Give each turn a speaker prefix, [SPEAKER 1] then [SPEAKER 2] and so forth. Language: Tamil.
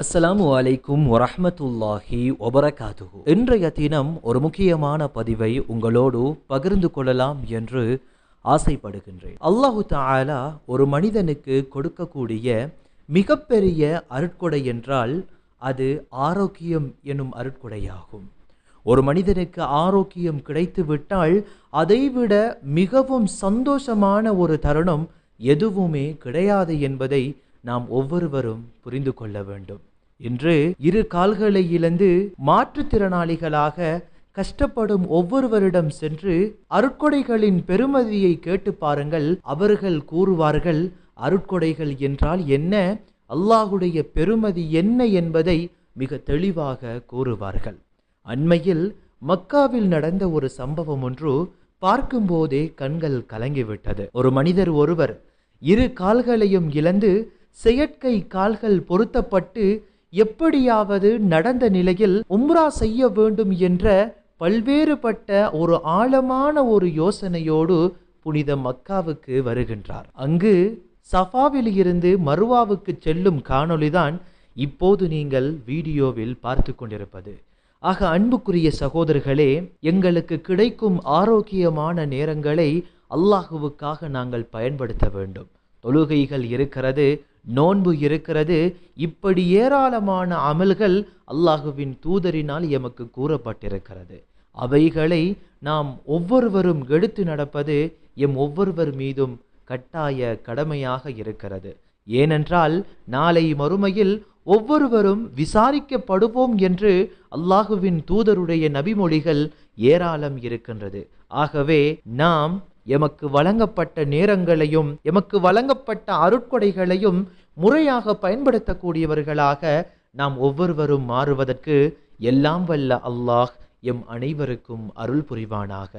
[SPEAKER 1] அஸ்ஸலாமு அலைக்கும் வரஹ்மத்துல்லாஹி வபரகாத்துஹு. இன்றைய தினம் ஒரு முக்கியமான பதிவை உங்களோடு பகிர்ந்து கொள்ளலாம் என்று ஆசைப்படுகின்றேன். அல்லாஹு தாலா ஒரு மனிதனுக்கு கொடுக்கக்கூடிய மிகப்பெரிய அருட்கொடை என்றால் அது ஆரோக்கியம் எனும் அருட்கொடையாகும். ஒரு மனிதனுக்கு ஆரோக்கியம் கிடைத்து விட்டால் அதைவிட மிகவும் சந்தோஷமான ஒரு தருணம் எதுவுமே கிடையாது என்பதை நாம் ஒவ்வொருவரும் புரிந்து கொள்ள வேண்டும். இன்று இரு கால்களை இழந்து மாற்றுத்திறனாளிகளாக கஷ்டப்படும் ஒவ்வொருவரிடம் சென்று அருட்கொடைகளின் பெருமதியை கேட்டு பாருங்கள். அவர்கள் கூறுவார்கள் அருட்கொடைகள் என்றால் என்ன? அல்லாஹுடைய பெருமதி என்ன என்பதை மிக தெளிவாக கூறுவார்கள். அண்மையில் மக்காவில் நடந்த ஒரு சம்பவம் ஒன்று பார்க்கும்போதே கண்கள் கலங்கிவிட்டது. ஒரு மனிதர் ஒருவர் இரு கால்களையும் இழந்து செயற்கை கால்கள் பொருத்தப்பட்டு எப்படியாவது நடந்த நிலையில் உம்ரா செய்ய வேண்டும் என்ற பல்வேறுபட்ட ஒரு ஆழமான ஒரு யோசனையோடு புனித மக்காவுக்கு வருகின்றார். அங்கு சஃபாவில் இருந்து மருவாவுக்கு செல்லும் காணொளிதான் இப்போது நீங்கள் வீடியோவில் பார்த்து கொண்டிருப்பது. ஆக அன்புக்குரிய சகோதரர்களே எங்களுக்கு கிடைக்கும் ஆரோக்கியமான நேரங்களை அல்லாஹுவுக்காக நாங்கள் பயன்படுத்த வேண்டும். தொழுகைகள் இருக்கிறது நோன்பு இருக்கிறது. இப்படி ஏராளமான அமல்கள் அல்லாஹுவின் தூதரினால் எமக்கு கூறப்பட்டிருக்கிறது. அவைகளை நாம் ஒவ்வொருவரும் எடுத்து நடப்பது எம் ஒவ்வொருவர் மீதும் கட்டாய கடமையாக இருக்கிறது. ஏனென்றால் நாளை மறுமையில் ஒவ்வொருவரும் விசாரிக்கப்படுவோம் என்று அல்லாஹுவின் தூதருடைய நபிமொழிகள் ஏராளம் இருக்கின்றது. ஆகவே நாம் எமக்கு வழங்கப்பட்ட நேரங்களையும் எமக்கு வழங்கப்பட்ட அருட்கொடைகளையும் முறையாக பயன்படுத்தக்கூடியவர்களாக நாம் ஒவ்வொருவரும் மாறுவதற்கு எல்லாம் வல்ல அல்லாஹ் எம் அனைவருக்கும் அருள் புரிவானாக.